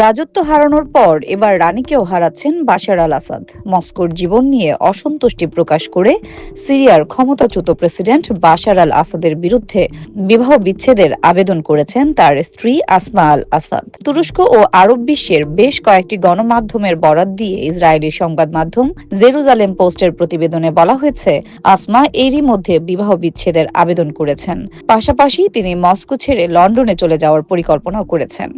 রাজত্ব হারানোর পর এবার রানীকেও হারাচ্ছেন বাশার আল আসাদ। মস্কোর জীবন নিয়ে অসন্তুষ্টি প্রকাশ করে সিরিয়ার ক্ষমতাচ্যুত প্রেসিডেন্ট বাশার আল আসাদের বিরুদ্ধে বিবাহ বিচ্ছেদের আবেদন করেছেন তার স্ত্রী আসমা আল আসাদ। তুরস্ক ও আরব বিশ্বের বেশ কয়েকটি গণমাধ্যমের বরাত দিয়ে ইসরায়েলি সংবাদ মাধ্যম জেরুজালেম পোস্টের প্রতিবেদনে বলা হয়েছে, আসমা এরই মধ্যে বিবাহ বিচ্ছেদের আবেদন করেছেন। পাশাপাশি তিনি মস্কো ছেড়ে লন্ডনে চলে যাওয়ার পরিকল্পনাও করেছেন।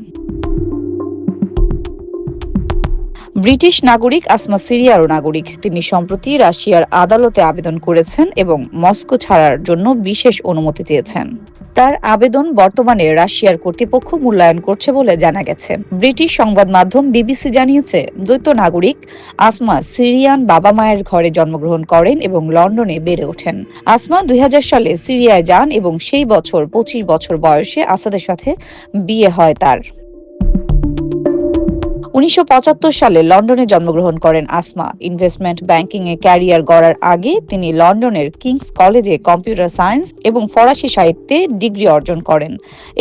ব্রিটিশ নাগরিক, আসমা সিরিয়ারও নাগরিক। তিনি সম্প্রতি রাশিয়ার আদালতে আবেদন করেছেন এবং মস্কো ছাড়ার জন্য বিশেষ অনুমতি চেয়েছেন তার আবেদন বর্তমানে রাশিয়ার কর্তৃপক্ষ মূল্যায়ন করছে বলে জানা গেছে। ব্রিটিশ সংবাদ মাধ্যম বিবিসি জানিয়েছে, দ্বৈত নাগরিক আসমা সিরিয়ান বাবা মায়ের ঘরে জন্মগ্রহণ করেন এবং লন্ডনে বেড়ে ওঠেন। আসমা দুই হাজার সালে সিরিয়ায় যান এবং সেই বছর পঁচিশ বছর বয়সে আসাদের সাথে বিয়ে হয় তার। উনিশশো পঁচাত্তর সালে লন্ডনে জন্মগ্রহণ করেন আসমা। ইনভেস্টমেন্ট ব্যাংকিং এ ক্যারিয়ার গড়ার আগে তিনি লন্ডনের কিংস কলেজে কম্পিউটার সায়েন্স এবং ফরাসি সাহিত্যে ডিগ্রি অর্জন করেন।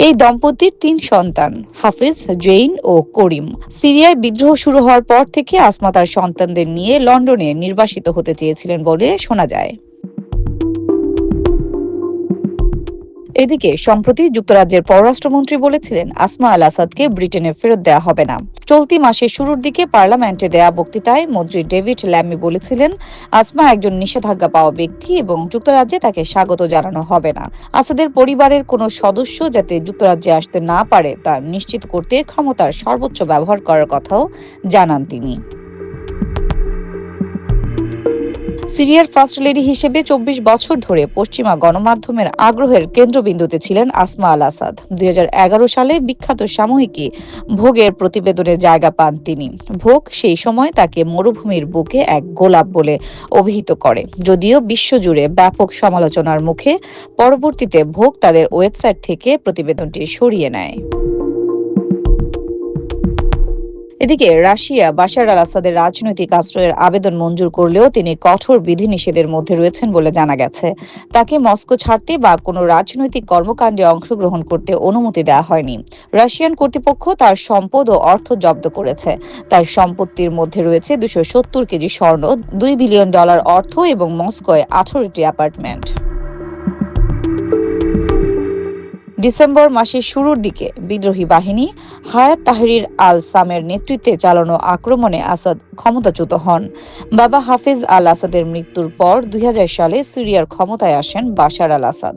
এই দম্পতির তিন সন্তান, হাফিজ, জেইন ও করিম। সিরিয়ায় বিদ্রোহ শুরু হওয়ার পর থেকে আসমা তার সন্তানদের নিয়ে লন্ডনে নির্বাসিত হতে চেয়েছিলেন বলে শোনা যায়। এদিকে, সম্প্রতি যুক্তরাজ্যের পররাষ্ট্রমন্ত্রী বলেছিলেন, আসমা আল আসাদকে ব্রিটেনে ফেরত দেওয়া হবে না। চলতি মাসের শুরুর দিকে পার্লামেন্টে দেয়া বক্তৃতায় মন্ত্রী ডেভিড ল্যামি বলেছিলেন, আসমা একজন নিষেধাজ্ঞা পাওয়া ব্যক্তি এবং যুক্তরাজ্যে তাকে স্বাগত জানানো হবে না। আসাদের পরিবারের কোনো সদস্য যাতে যুক্তরাজ্যে আসতে না পারে, তা নিশ্চিত করতে ক্ষমতার সর্বোচ্চ ব্যবহার করার কথাও জানান তিনি। সিরিয়ার ফার্স্ট লেডি হিসেবে চব্বিশ বছর ধরে পশ্চিমা গণমাধ্যমের আগ্রহের কেন্দ্রবিন্দুতে ছিলেন আসমা আল আসাদ। দুই হাজার এগারো সালে বিখ্যাত সাময়িকী ভোগের প্রতিবেদনে জায়গা পান তিনি। ভোগ সেই সময় তাকে মরুভূমির বুকে এক গোলাপ বলে অভিহিত করে। যদিও বিশ্বজুড়ে ব্যাপক সমালোচনার মুখে পরবর্তীতে ভোগ তাদের ওয়েবসাইট থেকে প্রতিবেদনটি সরিয়ে নেয়। এদিকে রাশিয়া, বাশার আল আসাদের রাজনৈতিক আশ্রয়ের আবেদন মঞ্জুর করলেও তিনি কঠোর বিধিনিষেধের মধ্যে রয়েছেন বলে জানা গেছে। তাকে মস্কো ছাড়তে বা কোনো রাজনৈতিক কর্মকাণ্ডে অংশগ্রহণ করতে অনুমতি দেওয়া হয়নি। রাশিয়ান কর্তৃপক্ষ তার সম্পদ ও অর্থ জব্দ করেছে। তার সম্পত্তির মধ্যে রয়েছে দুশো সত্তর কেজি স্বর্ণ, দুই বিলিয়ন ডলার অর্থ এবং মস্কোয় আঠারোটি অ্যাপার্টমেন্ট। ডিসেম্বর মাসের শুরুর দিকে বিদ্রোহী বাহিনী হায়াত তাহরির আল সামের নেতৃত্বে চালানো আক্রমণে আসাদ ক্ষমতাচ্যুত হন। বাবা হাফিজ আল আসাদের মৃত্যুর পর দুই হাজার সালে সিরিয়ার ক্ষমতায় আসেন বাশার আল আসাদ।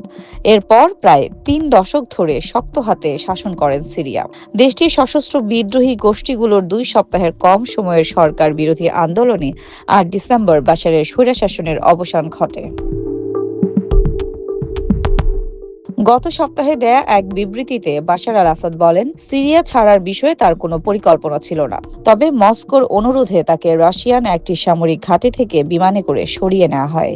এরপর প্রায় তিন দশক ধরে শক্ত হাতে শাসন করেন সিরিয়া। দেশটির সশস্ত্র বিদ্রোহী গোষ্ঠীগুলোর দুই সপ্তাহের কম সময়ের সরকার বিরোধী আন্দোলনে আট ডিসেম্বর বাশারের স্বৈরাশাসনের অবসান ঘটে। গত সপ্তাহে দেয়া এক বিবৃতিতে বাশার আল আসাদ বলেন, সিরিয়া ছাড়ার বিষয়ে তার কোনো পরিকল্পনা ছিল না। তবে মস্কোর অনুরোধে তাকে রাশিয়ান একটি সামরিক ঘাঁটি থেকে বিমানে করে সরিয়ে নেওয়া হয়।